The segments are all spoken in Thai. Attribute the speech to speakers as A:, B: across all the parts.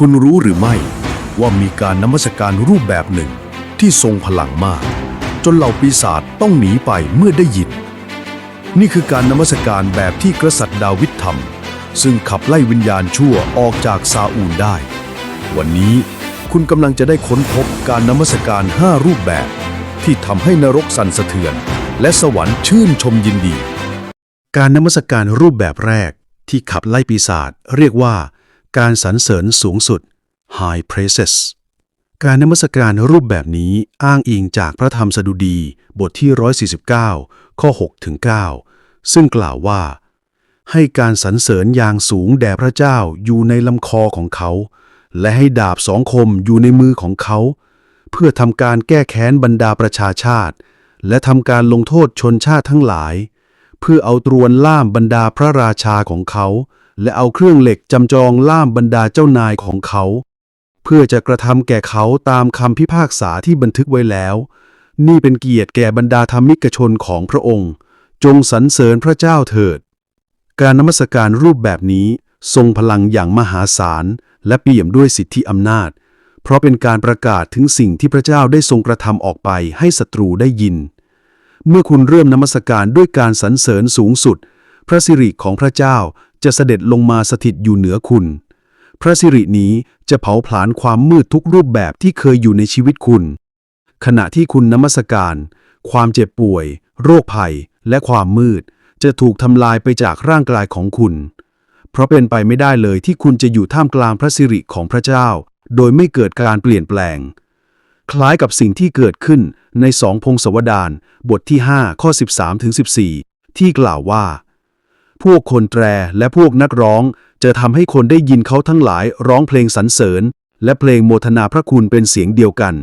A: คุณรู้หรือไม่ว่ามีการนมัสการรูปแบบหนึ่งที่ทรงพลังมาก จนเหล่าปีศาจต้องหนีไปเมื่อได้ยิน นี่คือการนมัสการแบบที่กษัตริย์ดาวิดทำซึ่งขับไล่วิญญาณชั่วออกจากซาอูลได้ วันนี้คุณกำลังจะได้ค้นพบการนมัสการ 5 รูปแบบ ที่ทำให้นรกสั่นสะเทือน และสวรรค์ชื่นชมยินดี
B: การนมัสการรูปแบบแรกที่ขับไล่ปีศาจเรียกว่า การสรรเสริญสูงสุด High Praises การนมัสการรูปแบบนี้อ้างอิงจากพระธรรมสดุดีบทที่ 149 ข้อ6ถึง9ซึ่งกล่าวว่า ให้การสรรเสริญอย่างสูงแด่พระเจ้าอยู่ในลำคอของเขา และให้ดาบสองคมอยู่ในมือของเขา เพื่อทำการแก้แค้นบรรดาประชาชาติ และทำการลงโทษชนชาติทั้งหลาย เพื่อเอาตรวนล่ามบรรดาพระราชาของเขา และเอาเครื่องเหล็กจำจองล่ามบรรดาเจ้านายของเขา เพื่อจะกระทำแก่เขาตามคำพิพากษาที่บันทึกไว้แล้ว นี่เป็นเกียรติแก่บรรดาธรรมิกชนของพระองค์ จงสรรเสริญพระเจ้าเถิด การนมัสการรูปแบบนี้ทรงพลังอย่างมหาศาล และเปี่ยมด้วยสิทธิอำนาจ เพราะเป็นการประกาศถึงสิ่งที่พระเจ้าได้ทรงกระทำออกไปให้ศัตรูได้ยิน เมื่อคุณเริ่มนมัสการด้วยการสรรเสริญสูงสุด พระสิริของพระเจ้า จะเสด็จลงมาสถิตอยู่เหนือคุณ พระสิรินี้จะเผาผลาญความมืดทุกรูปแบบที่เคยอยู่ในชีวิตคุณ ขณะที่คุณนมัสการ ความเจ็บป่วย โรคภัย และความมืด จะถูกทำลายไปจากร่างกายของคุณ เพราะเป็นไปไม่ได้เลยที่คุณจะอยู่ท่ามกลางพระสิริของพระเจ้า โดยไม่เกิดการเปลี่ยนแปลง คล้ายกับสิ่งที่เกิดขึ้นในสองพงศวดารบทที่ 5 ข้อ 13ถึง14 ที่กล่าวว่า พวกคนแตรและพวกนักร้อง จะทำให้คนได้ยินเขาทั้งหลายร้องเพลงสรรเสริญ และเพลงโมทนาพระคุณเป็นเสียงเดียวกัน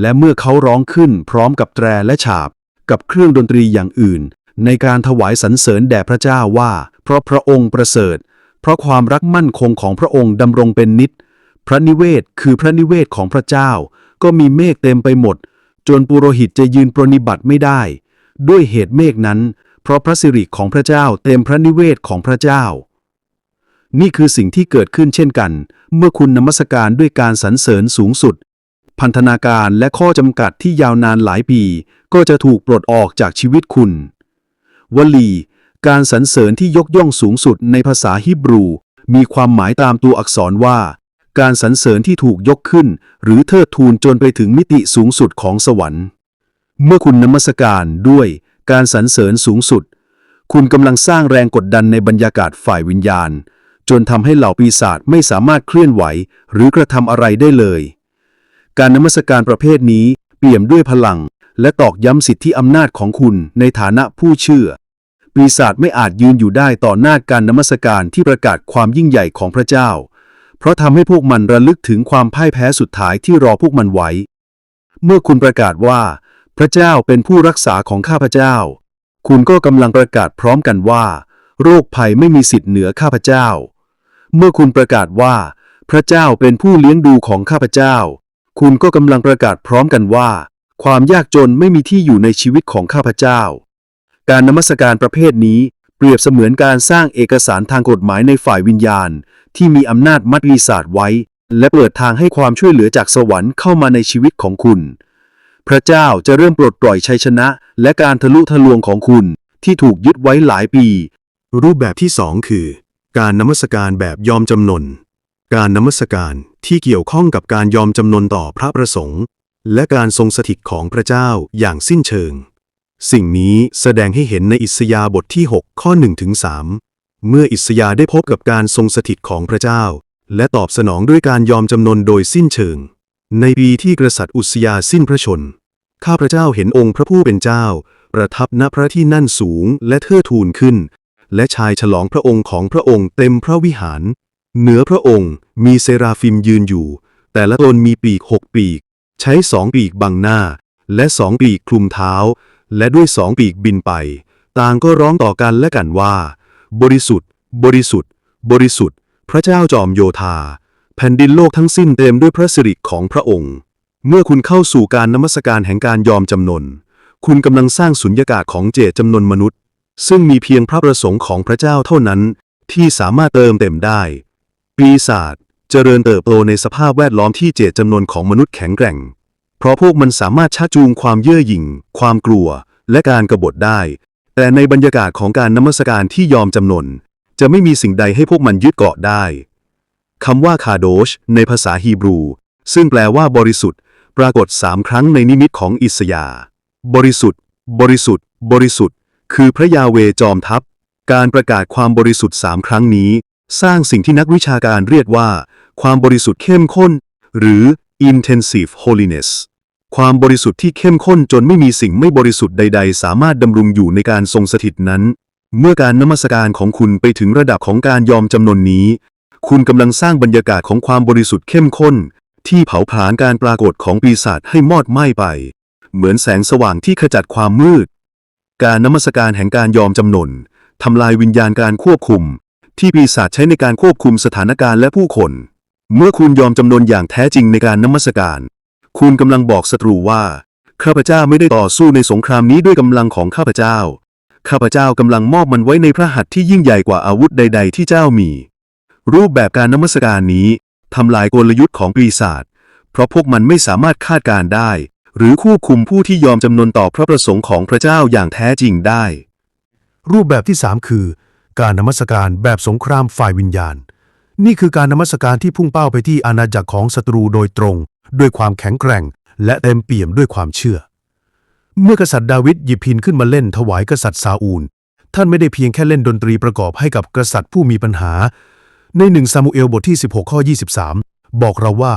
B: และเมื่อเขาร้องขึ้นพร้อมกับแตรและฉาบ กับเครื่องดนตรีอย่างอื่น ในการถวายสรรเสริญแด่พระเจ้าว่า เพราะพระองค์ประเสริฐ เพราะความรักมั่นคงของพระองค์ดำรงเป็นนิจพระนิเวศคือพระนิเวศของพระเจ้า ก็มีเมฆเต็มไปหมด จนปุโรหิตจะยืนปรนิบัติไม่ได้ ด้วยเหตุเมฆนั้น ราะพระสิริของพระเจ้าเต็มพระนิเวศของพระเจ้า นี่คือสิ่งที่เกิดขึ้นเช่นกัน เมื่อคุณนมัสการด้วยการสรรเสริญสูงสุด พันธนาการและข้อจำกัดที่ยาวนานหลายปี ก็จะถูกปลดออกจากชีวิตคุณ วลี การสรรเสริญที่ยกย่องสูงสุดในภาษาฮิบรู มีความหมายตามตัวอักษรว่า การสรรเสริญที่ถูกยกขึ้น หรือเทิดทูนจนไปถึงมิติสูงสุดของสวรรค์เมื่อคุณนมัสการด้วย การสรรเสริญสูงสุด คุณกำลังสร้างแรงกดดันในบรรยากาศฝ่ายวิญญาณ จนทำให้เหล่าปีศาจไม่สามารถเคลื่อนไหว หรือกระทำอะไรได้เลย การนมัสการประเภทนี้เปี่ยมด้วยพลัง และตอกย้ำสิทธิอำนาจของคุณในฐานะผู้เชื่อ ปีศาจไม่อาจยืนอยู่ได้ต่อหน้าการนมัสการที่ประกาศความยิ่งใหญ่ของพระเจ้า เพราะทำให้พวกมันระลึกถึงความพ่ายแพ้สุดท้ายที่รอพวกมันไว้ เมื่อคุณประกาศว่า พระเจ้าเป็นผู้รักษาของข้าพเจ้า คุณก็กำลังประกาศพร้อมกันว่า โรคภัยไม่มีสิทธิ์เหนือข้าพเจ้า เมื่อคุณประกาศว่า พระเจ้าเป็นผู้เลี้ยงดูของข้าพเจ้า คุณก็กำลังประกาศพร้อมกันว่า ความยากจนไม่มีที่อยู่ในชีวิตของข้าพเจ้า การนมัสการประเภทนี้เปรียบเสมือนการสร้างเอกสารทางกฎหมายในฝ่ายวิญญาณ ที่มีอำนาจมัดปีศาจไว้ และเปิดทางให้ความช่วยเหลือจากสวรรค์เข้ามาในชีวิตของคุณ พระเจ้าจะเริ่มปลดปล่อยชัยชนะ และการทะลุทะลวงของคุณ ที่ถูกยึดไว้หลายปี
C: รูปแบบที่สองคือ การนมัสการแบบยอมจำนน การนมัสการที่เกี่ยวข้องกับการยอมจำนนต่อพระประสงค์ และการทรงสถิตของพระเจ้าอย่างสิ้นเชิง สิ่งนี้แสดงให้เห็นในอิสยาบทที่ 6 ข้อ1ถึง3เมื่ออิสยาห์ได้พบกับการทรงสถิตของพระเจ้า และตอบสนองด้วยการยอมจำนนโดยสิ้นเชิง ในปีที่กษัตริย์อุสยาสิ้นพระชน ข้าพระเจ้าเห็นองค์พระผู้เป็นเจ้า ประทับณพระที่นั่นสูงและเทิดทูนขึ้น และชายฉลองพระองค์ของพระองค์เต็มพระวิหาร เหนือพระองค์มีเซราฟิมยืนอยู่ แต่ละตนมีปีกหกปีก ใช้สองปีกบังหน้า และสองปีกคลุมเท้า และด้วยสองปีกบินไป ต่างก็ร้องต่อกันและกันว่า บริสุทธิ์ บริสุทธิ์ บริสุทธิ์ พระเจ้าจอมโยธา แผ่นดินโลกทั้งสิ้นเต็มด้วยพระสิริของพระองค์ เมื่อคุณเข้าสู่การนมัสการแห่งการยอมจำนน คุณกำลังสร้างสุญญากาศของเจตจำนวนมนุษย์ ซึ่งมีเพียงพระประสงค์ของพระเจ้าเท่านั้น ที่สามารถเติมเต็มได้ ปีศาจเจริญเติบโตในสภาพแวดล้อมที่เจตจำนวนของมนุษย์แข็งแกร่ง เพราะพวกมันสามารถชักจูงความเย่อหยิ่ง ความกลัว และการกบฏได้ แต่ในบรรยากาศของการนมัสการที่ยอมจำนน จะไม่มีสิ่งใดให้พวกมันยึดเกาะได้คำว่าคาโดชในภาษาฮีบรู ซึ่งแปลว่าบริสุทธิ์ ปรากฏสามครั้งในนิมิตของอิสยา บริสุทธิ์ บริสุทธิ์ บริสุทธิ์ คือพระยาเวจอมทัพ การประกาศความบริสุทธิ์สามครั้งนี้ สร้างสิ่งที่นักวิชาการเรียกว่า ความบริสุทธิ์เข้มข้น หรือ intensive holiness ความบริสุทธิ์ที่เข้มข้นจนไม่มีสิ่งไม่บริสุทธิ์ใด ๆ สามารถดำรงอยู่ในการทรงสถิตนั้น เมื่อการนมัสการของคุณไปถึงระดับของการยอมจำนนนี้ คุณกำลังสร้างบรรยากาศของความบริสุทธิ์เข้มข้น ที่เผาผลาญการปรากฏของปีศาจให้มอดไหม้ไป เหมือนแสงสว่างที่ขจัดความมืด การนมัสการแห่งการยอมจำนนทำลายวิญญาณการควบคุม ที่ปีศาจใช้ในการควบคุมสถานการณ์และผู้คน เมื่อคุณยอมจำนนอย่างแท้จริงในการนมัสการ คุณกำลังบอกศัตรูว่า ข้าพเจ้าไม่ได้ต่อสู้ในสงครามนี้ด้วยกำลังของข้าพเจ้า ข้าพเจ้ากำลังมอบมันไว้ในพระหัตถ์ที่ยิ่งใหญ่กว่าอาวุธใด ๆ ที่เจ้ามี รูปแบบการนมัสการนี้ ทำลายกลยุทธ์ของปีศาจเพราะพวกมันไม่สามารถคาดการได้ หรือควบคุมผู้ที่ยอมจำนนต่อพระประสงค์ของพระเจ้าอย่างแท้จริงได้
A: รูปแบบที่ 3 คือ การนมัสการแบบสงครามฝ่ายวิญญาณ นี่คือการนมัสการที่พุ่งเป้าไปที่อาณาจักรของศัตรูโดยตรง ด้วยความแข็งแกร่ง และเต็มเปี่ยมด้วยความเชื่อ เมื่อกษัตริย์ดาวิดหยิบพินขึ้นมาเล่นถวายกษัตริย์ซาอูล ท่านไม่ได้เพียงแค่เล่นดนตรีประกอบให้กับกษัตริย์ผู้มีปัญหา ในหนึ่งซามูเอลบทที่ 16 ข้อ 23 บอกเราว่า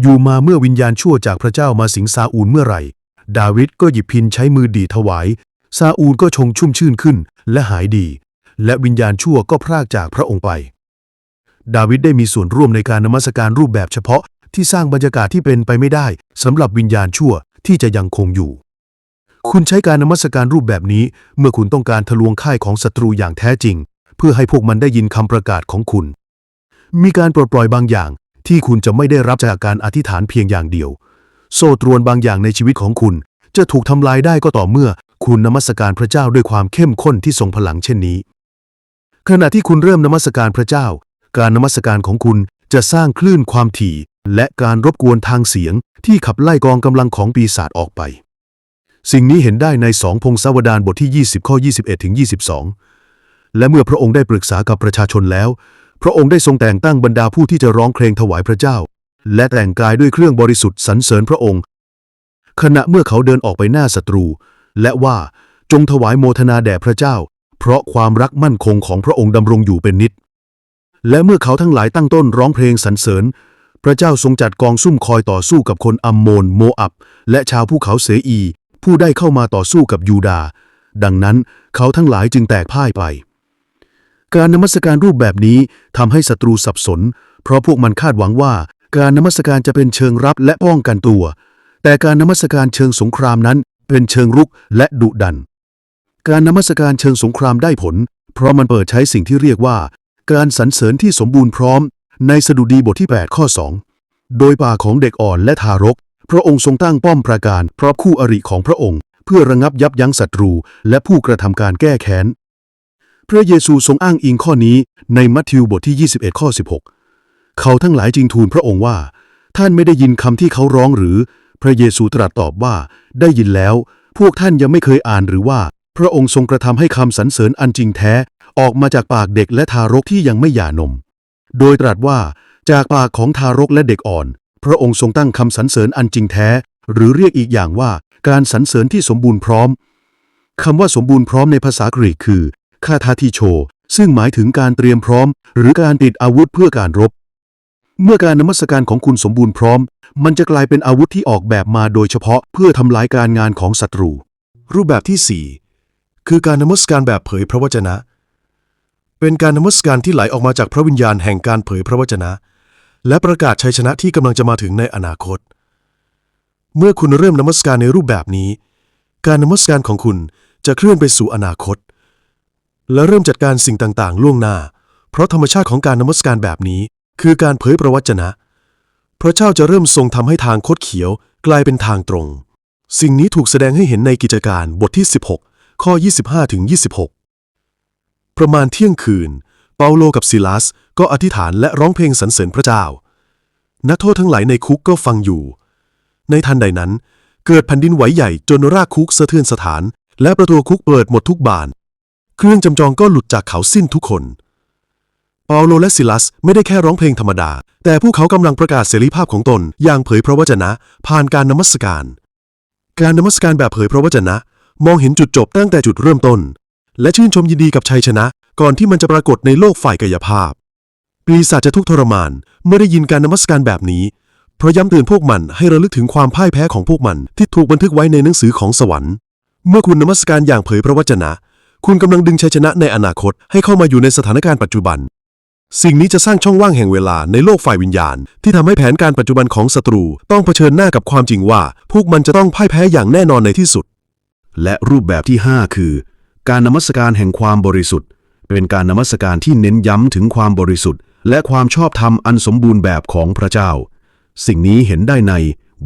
A: อยู่มาเมื่อวิญญาณชั่วจากพระเจ้ามาสิงซาอูลเมื่อไหร่ ดาวิดก็หยิบพินใช้มือดีถวาย ซาอูลก็ชงชุ่มชื่นขึ้นและหายดี และวิญญาณชั่วก็พรากจากพระองค์ไป ดาวิดได้มีส่วนร่วมในการนมัสการรูปแบบเฉพาะที่สร้างบรรยากาศที่เป็นไปไม่ได้สำหรับวิญญาณชั่วที่จะยังคงอยู่ คุณใช้การนมัสการรูปแบบนี้ เมื่อคุณต้องการทะลวงค่ายของศัตรูอย่างแท้จริง เพื่อให้พวกมันได้ยินคำประกาศของคุณ มีการปลดปล่อยบางอย่าง ที่คุณจะไม่ได้รับจากการอธิษฐานเพียงอย่างเดียว โซ่ตรวนบางอย่างในชีวิตของคุณ จะถูกทำลายได้ก็ต่อเมื่อคุณนมัสการพระเจ้าด้วยความเข้มข้นที่ทรงพลังเช่นนี้ ขณะที่คุณเริ่มนมัสการพระเจ้า การนมัสการของคุณจะสร้างคลื่นความถี่ และการรบกวนทางเสียง ที่ขับไล่กองกำลังของปีศาจออกไป สิ่งนี้เห็นได้ในสองพงศาวดารบทที่ 20 ข้อ 21ถึง22 และเมื่อพระองค์ได้ปรึกษากับประชาชนแล้ว พระองค์ได้ทรงแต่งตั้งบรรดาผู้ที่จะร้องเพลงถวายพระเจ้า และแต่งกายด้วยเครื่องบริสุทธิ์สรรเสริญพระองค์ ขณะเมื่อเขาเดินออกไปหน้าศัตรู และว่าจงถวายโมทนาแด่พระเจ้า เพราะความรักมั่นคงของพระองค์ดำรงอยู่เป็นนิจและเมื่อเขาทั้งหลายตั้งต้นร้องเพลงสรรเสริญ พระเจ้าทรงจัดกองซุ่มคอยต่อสู้กับคนอัมโมนโมอับ และชาวภูเขาเสอี ผู้ได้เข้ามาต่อสู้กับยูดา ดังนั้นเขาทั้งหลายจึงแตกพ่ายไป การนมัสการรูปแบบนี้ทำให้ศัตรูสับสน เพราะพวกมันคาดหวังว่า การนมัสการจะเป็นเชิงรับและป้องกันตัว แต่การนมัสการเชิงสงครามนั้น เป็นเชิงรุกและดุดัน การนมัสการเชิงสงครามได้ผล เพราะมันเปิดใช้สิ่งที่เรียกว่า การสรรเสริญที่สมบูรณ์พร้อม ในสดุดีบทที่ 8 ข้อ 2 โดยปากของเด็กอ่อนและทารก พระองค์ทรงตั้งป้อมปราการ เพราะคู่อริของพระองค์ เพื่อระงับยับยั้งศัตรู และผู้กระทำการแก้แค้น พระเยซูทรงอ้างอิงข้อนี้ในมัทธิวบทที่ 21 ข้อ 16 เขาทั้งหลายจึงทูลพระองค์ว่า ท่านไม่ได้ยินคำที่เขาร้องหรือ พระเยซูตรัสตอบว่า ได้ยินแล้ว พวกท่านยังไม่เคยอ่านหรือว่า พระองค์ทรงกระทำให้คำสรรเสริญอันจริงแท้ ออกมาจากปากเด็กและทารกที่ยังไม่หย่านม โดยตรัสว่า จากปากของทารกและเด็กอ่อน พระองค์ทรงตั้งคำสรรเสริญอันจริงแท้ หรือเรียกอีกอย่างว่า การสรรเสริญที่สมบูรณ์พร้อมคำว่าสมบูรณ์พร้อมในภาษากรีกคือ คาทาทิโช ซึ่งหมายถึงการเตรียมพร้อม หรือการติดอาวุธเพื่อการรบ เมื่อการนมัสการของคุณสมบูรณ์พร้อม มันจะกลายเป็นอาวุธที่ออกแบบมาโดยเฉพาะเพื่อทำลายการงานของศัตรู
D: รูปแบบที่ 4 คือการนมัสการแบบเผยพระวจนะ เป็นการนมัสการที่ไหลออกมาจากพระวิญญาณแห่งการเผยพระวจนะ และประกาศชัยชนะที่กำลังจะมาถึงในอนาคต เมื่อคุณเริ่มนมัสการในรูปแบบนี้ การนมัสการของคุณจะเคลื่อนไปสู่อนาคต และเริ่มจัดการสิ่งต่างๆ ล่วงหน้า เพราะธรรมชาติของการนมัสการแบบนี้ คือการเผยพระวจนะ พระเจ้าจะเริ่มทรงทำให้ทางคดเขียวกลายเป็นทางตรง สิ่งนี้ถูกแสดงให้เห็นในกิจการบทที่ 16 ข้อ 25ถึง26 ประมาณเที่ยงคืน เปาโลกับซิลัสก็อธิษฐานและร้องเพลงสรรเสริญพระเจ้า นักโทษทั้งหลายในคุกก็ฟังอยู่ ในทันใดนั้น เกิดแผ่นดินไหวใหญ่จนรากคุกสะเทือนสถาน และประตูคุกเปิดหมดทุกบาน เครื่องจำจองก็หลุดจากเขาสิ้นทุกคนเปาโลและซิลัสไม่ได้แค่ร้องเพลงธรรมดา แต่พวกเขากำลังประกาศเสรีภาพของตน อย่างเผยพระวจนะ ผ่านการนมัสการ การนมัสการแบบเผยพระวจนะ มองเห็นจุดจบตั้งแต่จุดเริ่มต้น และชื่นชมยินดีกับชัยชนะ ก่อนที่มันจะปรากฏในโลกฝ่ายกายภาพปีศาจจะทุกทรมานเมื่อได้ยินการนมัสการแบบนี้ เพราะย้ำเตือนพวกมันให้ระลึกถึงความพ่ายแพ้ของพวกมันที่ถูกบันทึกไว้ในหนังสือของสวรรค์ เมื่อคุณนมัสการอย่างเผยพระวจนะ คุณกำลังดึงชัยชนะในอนาคตให้เข้ามาอยู่ในสถานการณ์ปัจจุบัน สิ่งนี้จะสร้างช่องว่างแห่งเวลาในโลกฝ่ายวิญญาณ ที่ทำให้แผนการปัจจุบันของศัตรูต้องเผชิญหน้ากับความจริงว่า พวกมันจะต้องพ่ายแพ้อย่างแน่นอนในที่สุด
C: และรูปแบบที่ 5 คือ การนมัสการแห่งความบริสุทธิ์ เป็นการนมัสการที่เน้นย้ำถึงความบริสุทธิ์ และความชอบธรรมอันสมบูรณ์แบบของพระเจ้า สิ่งนี้เห็นได้ใน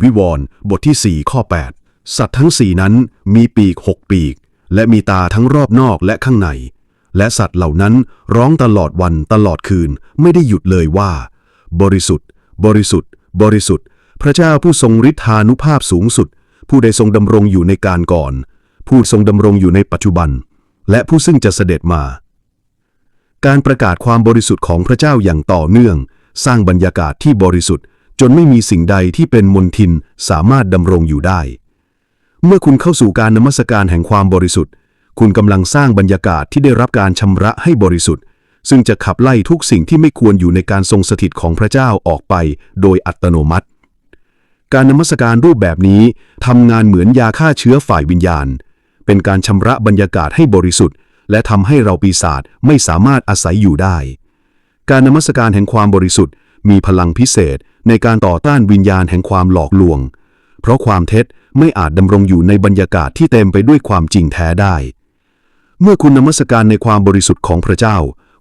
C: วิวรณ์บทที่ 4 ข้อ 8 สัตว์ทั้งสี่นั้นมีปีกหกปีก และมีตาทั้งรอบนอกและข้างใน และสัตว์เหล่านั้นร้องตลอดวันตลอดคืนไม่ได้หยุดเลยว่า บริสุทธิ์ บริสุทธิ์ บริสุทธิ์ พระเจ้าผู้ทรงฤทธานุภาพสูงสุด ผู้ใดทรงดำรงอยู่ในการก่อน ผู้ทรงดำรงอยู่ในปัจจุบัน และผู้ซึ่งจะเสด็จมา การประกาศความบริสุทธิ์ของพระเจ้าอย่างต่อเนื่อง สร้างบรรยากาศที่บริสุทธิ์จนไม่มีสิ่งใดที่เป็นมลทินสามารถดำรงอยู่ได้ เมื่อคุณเข้าสู่การนมัสการแห่งความบริสุทธิ์ คุณกำลังสร้างบรรยากาศที่ได้รับการชำระให้บริสุทธิ์ ซึ่งจะขับไล่ทุกสิ่งที่ไม่ควรอยู่ในการทรงสถิตของพระเจ้าออกไปโดยอัตโนมัติ การนมัสการรูปแบบนี้ทำงานเหมือนยาฆ่าเชื้อฝ่ายวิญญาณ เป็นการชำระบรรยากาศให้บริสุทธิ์ และทำให้เราปีศาจไม่สามารถอาศัยอยู่ได้ การนมัสการแห่งความบริสุทธิ์ มีพลังพิเศษในการต่อต้านวิญญาณแห่งความหลอกลวง เพราะความเท็จไม่อาจดำรงอยู่ในบรรยากาศที่เต็มไปด้วยความจริงแท้ได้ เมื่อคุณนมัสการในความบริสุทธิ์ของพระเจ้า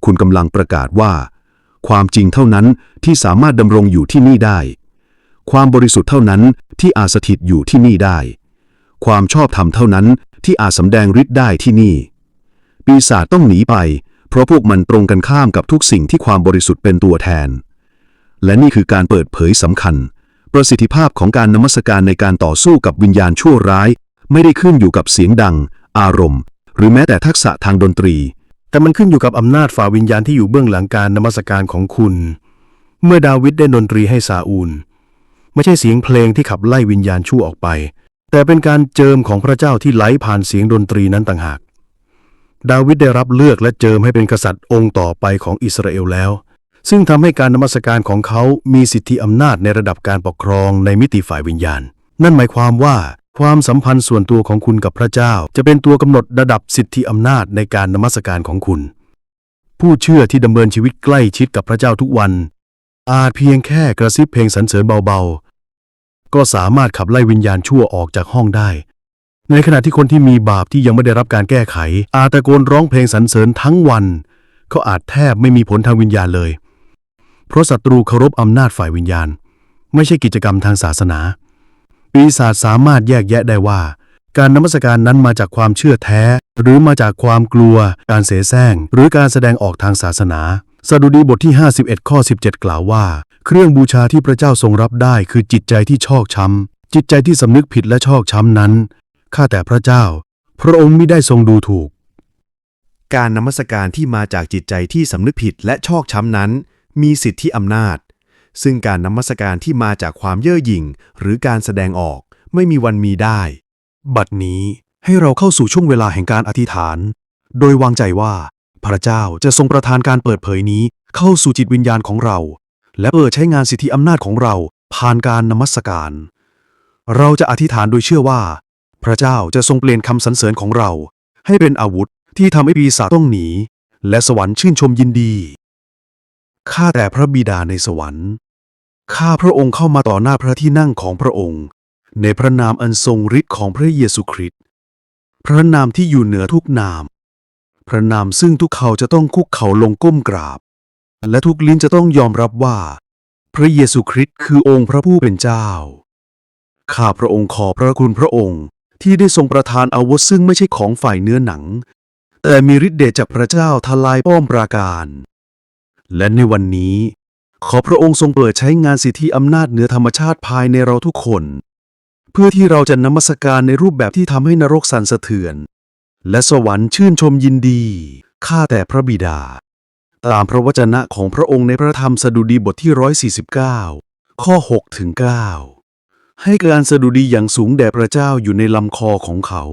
C: คุณกำลังประกาศว่า ความจริงเท่านั้นที่สามารถดำรงอยู่ที่นี่ได้ ความบริสุทธิ์เท่านั้นที่อาสถิตอยู่ที่นี่ได้ ความชอบธรรมเท่านั้นที่อาจสำแดงฤทธิ์ได้ที่นี่ ปีศาจต้องหนีไป เพราะพวกมันตรงกันข้ามกับทุกสิ่งที่ความบริสุทธิ์เป็นตัวแทน และนี่คือการเปิดเผยสำคัญ ประสิทธิภาพของการนมัสการในการต่อสู้กับวิญญาณชั่วร้าย ไม่ได้ขึ้นอยู่กับเสียงดัง อารมณ์ หรือแม้แต่ทักษะทางดนตรี
D: แต่มันขึ้นอยู่กับอำนาจฝ่าวิญญาณที่อยู่เบื้องหลังการนมัสการของคุณ เมื่อดาวิดได้ดนตรีให้ซาอูล ไม่ใช่เสียงเพลงที่ขับไล่วิญญาณชั่วออกไป แต่เป็นการเจิมของพระเจ้าที่ไหลผ่านเสียงดนตรีนั้นต่างหาก ดาวิดได้รับเลือกและเจิมให้เป็นกษัตริย์องค์ต่อไปของอิสราเอลแล้ว ซึ่งทำให้การนมัสการของเขามีสิทธิอำนาจในระดับการปกครองในมิติฝ่ายวิญญาณ นั่นหมายความว่า ความสัมพันธ์ส่วนตัวของคุณกับพระเจ้า จะเป็นตัวกำหนดระดับสิทธิอำนาจในการนมัสการของคุณ ผู้เชื่อที่ดำเนินชีวิตใกล้ชิดกับพระเจ้าทุกวัน อาจเพียงแค่กระซิบเพลงสรรเสริญเบาๆ ก็สามารถขับไล่วิญญาณชั่วออกจากห้องได้ ในขณะที่คนที่มีบาปที่ยังไม่ได้รับการแก้ไข อาจตะโกนร้องเพลงสรรเสริญทั้งวัน เขาอาจแทบไม่มีผลทางวิญญาณเลย เพราะศัตรูเคารพอำนาจฝ่ายวิญญาณ ไม่ใช่กิจกรรมทางศาสนา ปีศาจสามารถแยกแยะได้ว่า การนมัสการนั้นมาจากความเชื่อแท้ หรือมาจากความกลัว การเสแสร้ง หรือการแสดงออกทางศาสนาสดุดีบทที่ 51 ข้อ 17 กล่าวว่า เครื่องบูชาที่พระเจ้าทรงรับได้คือจิตใจที่ชอกช้ำ จิตใจที่สำนึกผิดและชอกช้ำนั้น ข้าแต่พระเจ้า พระองค์ไมิได้ทรงดูถูก
C: การนมัสการที่มาจากจิตใจที่สำนึกผิดและชอกช้ำนั้น มีสิทธิอำนาจ ซึ่งการนมัสการที่มาจากความเย่อหยิ่ง หรือการแสดงออกไม่มีวันมีได้
D: บัดนี้ให้เราเข้าสู่ช่วงเวลาแห่งการอธิษฐาน โดยวางใจว่า พระเจ้าจะทรงประทานการเปิดเผยนี้เข้าสู่จิตวิญญาณของเรา และเปิดใช้งานสิทธิอำนาจของเราผ่านการนมัสการ เราจะอธิษฐานโดยเชื่อว่า พระเจ้าจะทรงเปลี่ยนคำสรรเสริญของเรา ให้เป็นอาวุธที่ทำให้ปีศาจต้องหนี และสวรรค์ชื่นชมยินดี ข้าแต่พระบิดาในสวรรค์ ข้าพระองค์เข้ามาต่อหน้าพระที่นั่งของพระองค์ ในพระนามอันทรงฤทธิ์ของพระเยซูคริสต์ พระนามที่อยู่เหนือทุกนาม พระนามซึ่งทุกเขาจะต้องคุกเข่าลงก้มกราบ และทุกลิ้นจะต้องยอมรับว่า พระเยซูคริสต์คือองค์พระผู้เป็นเจ้า ข้าพระองค์ขอพระคุณพระองค์ที่ได้ทรงประทานอาวุธซึ่งไม่ใช่ของฝ่ายเนื้อหนัง แต่มีฤทธิ์เดชจากพระเจ้าทลายป้อมปราการ และในวันนี้
B: ขอพระองค์ทรงเปิดใช้งานสิทธิอำนาจเหนือธรรมชาติภายในเราทุกคน เพื่อที่เราจะนมัสการในรูปแบบที่ทำให้นรกสั่นสะเทือน และสวรรค์ชื่นชมยินดี ข้าแต่พระบิดา ตามพระวจนะของพระองค์ในพระธรรมสดุดีบทที่ 149 ข้อ6ถึง9ให้การสดุดีอย่างสูงแด่พระเจ้าอยู่ในลำคอของเขา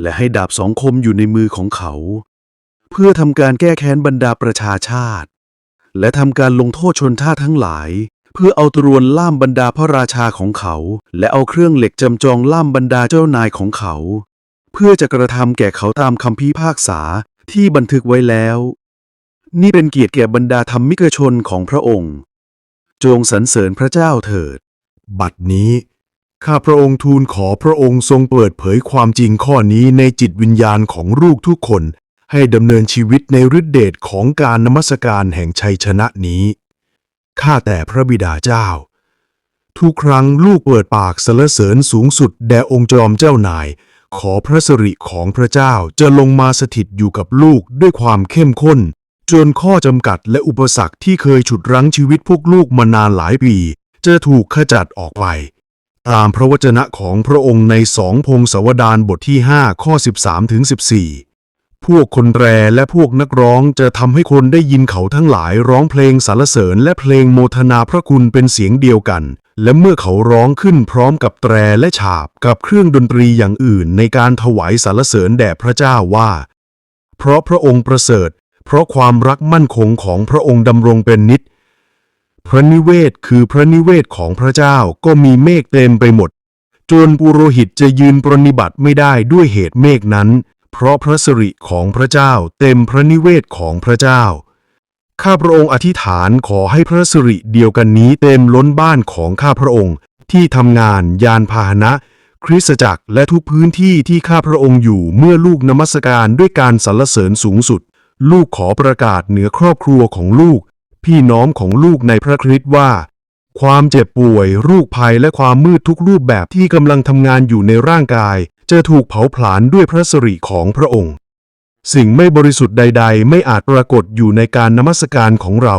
B: และให้ดาบสองคมอยู่ในมือของเขา เพื่อทำการแก้แค้นบรรดาประชาชาติ และทำการลงโทษชนชาทั้งหลาย เพื่อเอาตรวนล่ามบรรดาพระราชาของเขา และเอาเครื่องเหล็กจำจองล่ามบรรดาเจ้านายของเขา เพื่อจะกระทำแก่เขาตามคำพิพากษาที่บันทึกไว้แล้ว นี่เป็นเกียรติแก่บรรดาธรรมิกชนของพระองค์ จงสรรเสริญพระเจ้าเถิด
D: บัดนี้ ข้าพระองค์ทูลขอพระองค์ทรงเปิดเผยความจริงข้อนี้ในจิตวิญญาณของลูกทุกคน ให้ดำเนินชีวิตในฤทธิเดชของการนมัสการแห่งชัยชนะนี้ ข้าแต่พระบิดาเจ้า ทุกครั้งลูกเปิดปากสรรเสริญสูงสุดแด่องค์จอมเจ้านาย ขอพระสิริของพระเจ้าจะลงมาสถิตอยู่กับลูกด้วยความเข้มข้น จนข้อจำกัดและอุปสรรคที่เคยฉุดรั้งชีวิตพวกลูกมานานหลายปี จะถูกขจัดออกไปตามพระวจนะของพระองค์ในสองพงศาวดารบทที่ 5 ข้อ 13ถึง14 พวกคนแตรและพวกนักร้องจะทำให้คนได้ยินเขาทั้งหลายร้องเพลงสรรเสริญและเพลงโมทนาพระคุณเป็นเสียงเดียวกัน และเมื่อเขาร้องขึ้นพร้อมกับแตรและฉาบกับเครื่องดนตรีอย่างอื่นในการถวายสรรเสริญแด่พระเจ้าว่า เพราะพระองค์ประเสริฐ เพราะความรักมั่นคงของพระองค์ดำรงเป็นนิจพระนิเวศคือพระนิเวศของพระเจ้าก็มีเมฆเต็มไปหมดจนปุโรหิตจะยืนปรนนิบัติไม่ได้ด้วยเหตุเมฆนั้น เพราะพระสิริของพระเจ้าเต็มพระนิเวศของพระเจ้า ข้าพระองค์อธิษฐานขอให้พระสิริเดียวกันนี้เต็มล้นบ้านของข้าพระองค์ ที่ทำงานยานพาหนะ คริสตจักรและทุกพื้นที่ที่ข้าพระองค์อยู่เมื่อลูกนมัสการด้วยการสรรเสริญสูงสุด ลูกขอประกาศเหนือครอบครัวของลูก พี่น้องของลูกในพระคริสต์ว่าความเจ็บป่วย รูกภัย และความมืดทุกรูปแบบที่กำลังทำงานอยู่ในร่างกาย จะถูกเผาผลาญด้วยพระสิริของพระองค์ สิ่งไม่บริสุทธิ์ใด ๆ ไม่อาจปรากฏอยู่ในการนมัสการของเรา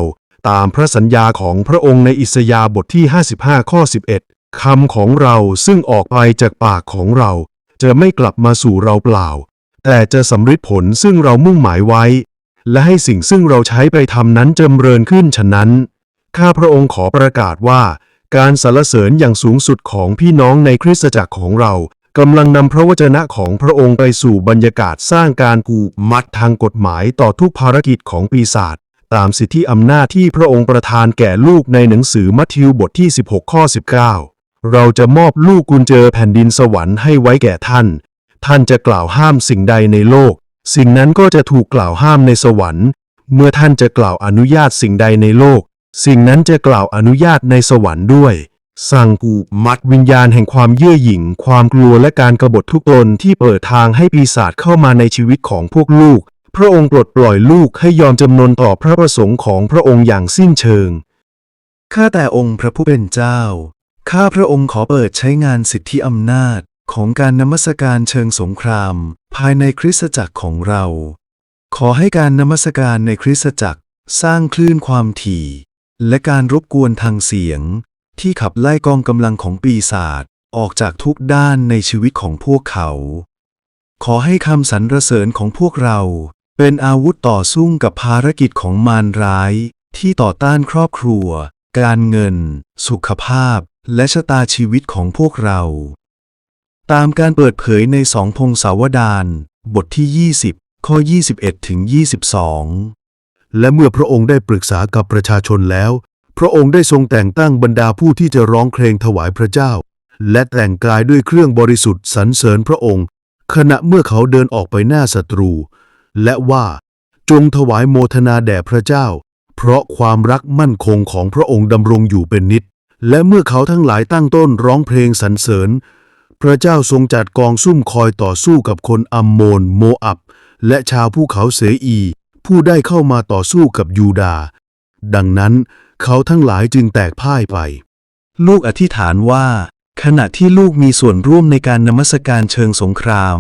D: ตามพระสัญญาของพระองค์ในอิสยาบทที่ 55 ข้อ 11 คำของเราซึ่งออกไปจากปากของเรา จะไม่กลับมาสู่เราเปล่า แต่จะสำฤทธิผลซึ่งเรามุ่งหมายไว้ และให้สิ่งซึ่งเราใช้ไปทำนั้นจำเริญขึ้นฉะนั้น ข้าพระองค์ขอประกาศว่าการสรรเสริญอย่างสูงสุดของพี่น้องในคริสตจักรของเรา กำลังนำพระวจนะของพระองค์ไปสู่บรรยากาศสร้างการกูมัดทางกฎหมายต่อทุกภารกิจของปีศาจตามสิทธิอำนาจที่พระองค์ประทานแก่ลูกในหนังสือมัทธิวบทที่ 16 ข้อ 19 เราจะมอบลูกกุญเจอแผ่นดินสวรรค์ให้ไว้แก่ท่าน ท่านจะกล่าวห้ามสิ่งใดในโลก สิ่งนั้นก็จะถูกกล่าวห้ามในสวรรค์ เมื่อท่านจะกล่าวอนุญาตสิ่งใดในโลก สิ่งนั้นจะกล่าวอนุญาตในสวรรค์ด้วย สั่งกูมัดวิญญาณแห่งความเยื่อหยิ่ง ความกลัวและการกรบฏทุกตนที่เปิดทางให้ปีศาจเข้ามาในชีวิตของพวกลูก พระองค์ปลดปล่อยลูกให้ยอมจำนนต่อพระประสงค์ของพระองค์อย่างสิ้นเชิง
E: ข้าแต่องค์พระผู้เป็นเจ้า ข้าพระองค์ขอเปิดใช้งานสิทธิอำนาจของการนมัสการเชิงสงคราม ภายในคริสตจักรของเรา ขอให้การนมัสการในคริสตจักรสร้างคลื่นความถี่ และการรบกวนทางเสียง ที่ขับไล่กองกำลังของปีศาจออกจากทุกด้านในชีวิตของพวกเขา ขอให้คำสรรเสริญของพวกเรา เป็นอาวุธต่อสู้กับภารกิจของมารร้าย ที่ต่อต้านครอบครัว การเงิน สุขภาพ และชะตาชีวิตของพวกเรา ตามการเปิดเผยในสองพงศาวดารบทที่ 20 ข้อ 21ถึง22
D: และเมื่อพระองค์ได้ปรึกษากับประชาชนแล้ว พระองค์ได้ทรงแต่งตั้งบรรดาผู้ที่จะร้องเพลงถวายพระเจ้า และแต่งกายด้วยเครื่องบริสุทธิ์สรรเสริญพระองค์ ขณะเมื่อเขาเดินออกไปหน้าศัตรู และว่า จงถวายโมทนาแด่พระเจ้า เพราะความรักมั่นคงของพระองค์ดำรงอยู่เป็นนิจและเมื่อเขาทั้งหลายตั้งต้นร้องเพลงสรรเสริญ พระเจ้าทรงจัดกองซุ่มคอยต่อสู้กับคนอัมโมนโมอับ และชาวภูเขาเสอี ผู้ได้เข้ามาต่อสู้กับยูดา ดังนั้น เขาทั้งหลายจึงแตกพ่ายไป
E: ลูกอธิษฐานว่า ขณะที่ลูกมีส่วนร่วมในการนมัสการเชิงสงคราม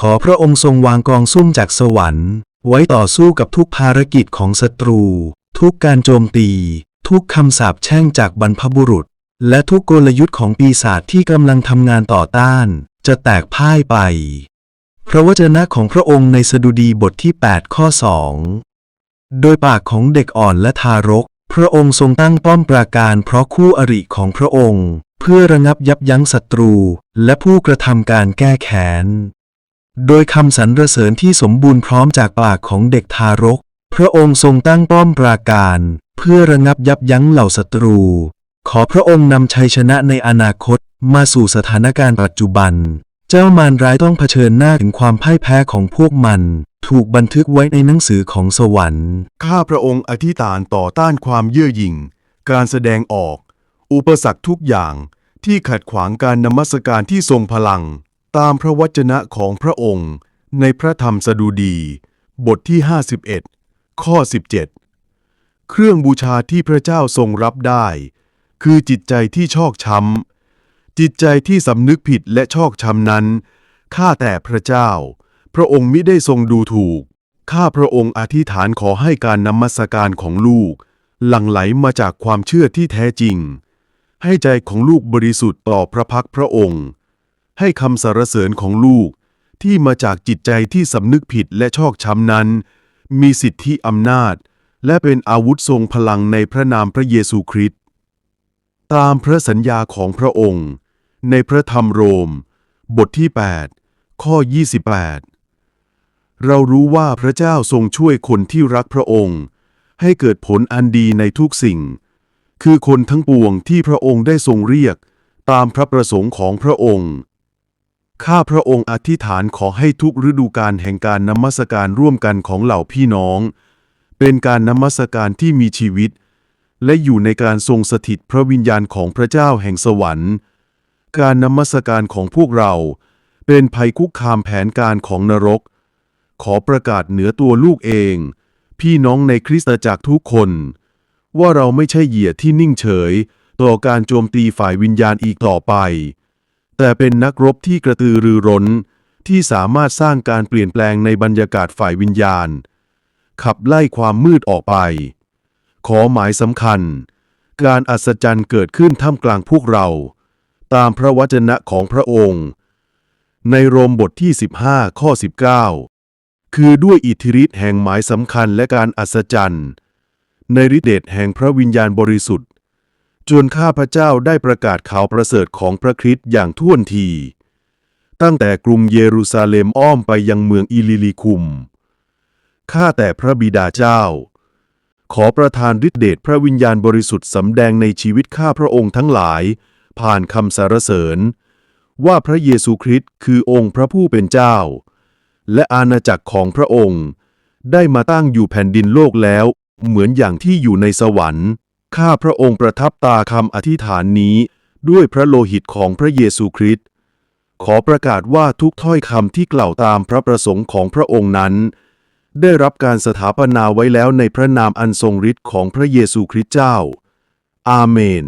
E: ขอพระองค์ทรงวางกองซุ่มจากสวรรค์ ไว้ต่อสู้กับทุกภารกิจของศัตรู ทุกการโจมตี ทุกคำสาปแช่งจากบรรพบุรุษ และทุกกลยุทธ์ของปีศาจที่กำลังทำงานต่อต้าน จะแตกพ่ายไป พระวจนะของพระองค์ในสดุดีบทที่ 8 ข้อ 2 โดยปากของเด็กอ่อนและทารก พระองค์ทรงตั้งป้อมปราการเพราะคู่อริของพระองค์ เพื่อระงับยับยั้งศัตรู และผู้กระทำการแก้แค้น โดยคำสรรเสริญที่สมบูรณ์พร้อมจากปากของเด็กทารก พระองค์ทรงตั้งป้อมปราการ เพื่อระงับยับยั้งเหล่าศัตรู ขอพระองค์นำชัยชนะในอนาคตมาสู่สถานการณ์ปัจจุบัน เจ้ามารร้ายต้องเผชิญหน้าถึงความพ่ายแพ้ของพวกมัน ถูกบันทึกไว้ในหนังสือของสวรรค์
D: ข้าพระองค์อธิษฐานต่อต้านความเย่อหยิ่ง การแสดงออก อุปสรรคทุกอย่างที่ขัดขวางการนมัสการที่ทรงพลัง ตามพระวจนะของพระองค์ ในพระธรรมสดุดี บทที่ 51 ข้อ 17 เครื่องบูชาที่พระเจ้าทรงรับได้ คือจิตใจที่ชอกช้ำ จิตใจที่สำนึกผิดและชอกช้ำนั้น ข้าแต่พระเจ้า พระองค์มิได้ทรงดูถูก ข้าพระองค์อธิษฐานขอให้การนมัสการของลูก หลั่งไหลมาจากความเชื่อที่แท้จริง ให้ใจของลูกบริสุทธิ์ต่อพระพักพระองค์ ให้คำสรรเสริญของลูกที่มาจากจิตใจที่สำนึกผิดและชอกช้ำนั้น มีสิทธิอำนาจ และเป็นอาวุธทรงพลังในพระนามพระเยซูคริสต์ตามพระสัญญาของพระองค์ ในพระธรรมโรม บทที่ 8 ข้อ 28 เรารู้ว่าพระเจ้าทรงช่วยคนที่รักพระองค์ ให้เกิดผลอันดีในทุกสิ่ง คือคนทั้งปวงที่พระองค์ได้ทรงเรียกตามพระประสงค์ของพระองค์ ข้าพระองค์อธิษฐานขอให้ทุกฤดูกาลแห่งการนมัสการร่วมกันของเหล่าพี่น้อง เป็นการนมัสการที่มีชีวิต และอยู่ในการทรงสถิตพระวิญญาณของพระเจ้าแห่งสวรรค์ การนมัสการของพวกเรา เป็นภัยคุกคามแผนการของนรก ขอประกาศเหนือตัวลูกเอง พี่น้องในคริสตจักรทุกคน ว่าเราไม่ใช่เหยื่อที่นิ่งเฉย ต่อการโจมตีฝ่ายวิญญาณอีกต่อไป แต่เป็นนักรบที่กระตือรือร้น ที่สามารถสร้างการเปลี่ยนแปลงในบรรยากาศฝ่ายวิญญาณ ขับไล่ความมืดออกไป ขอหมายสำคัญ การอัศจรรย์เกิดขึ้นท่ามกลางพวกเรา ตามพระวจนะของพระองค์ ในโรมบทที่ 15 ข้อ 19 คือด้วยอิทธิฤทธิ์แห่งหมายสำคัญและการอัศจรรย์ในฤทธิเดชแห่งพระวิญญาณบริสุทธิ์ จนข้าพระเจ้าได้ประกาศข่าวประเสริฐของพระคริสต์อย่างท่วนที ตั้งแต่กรุงเยรูซาเล็มอ้อมไปยังเมืองอิลิลิคุม ข้าแต่พระบิดาเจ้า ขอประทานฤทธิเดชพระวิญญาณบริสุทธิ์สำแดงในชีวิตข้าพระองค์ทั้งหลาย ผ่านคำสรรเสริญ ว่าพระเยซูคริสต์คือองค์พระผู้เป็นเจ้า และอาณาจักรของพระองค์ ได้มาตั้งอยู่แผ่นดินโลกแล้ว เหมือนอย่างที่อยู่ในสวรรค์ ข้าพระองค์ประทับตาคำอธิษฐานนี้ ด้วยพระโลหิตของพระเยซูคริสต์ขอประกาศว่าทุกถ้อยคำที่กล่าวตามพระประสงค์ของพระองค์นั้น ได้รับการสถาปนาไว้แล้วในพระนามอันทรงฤทธิ์ของพระเยซูคริสต์เจ้า อาเมน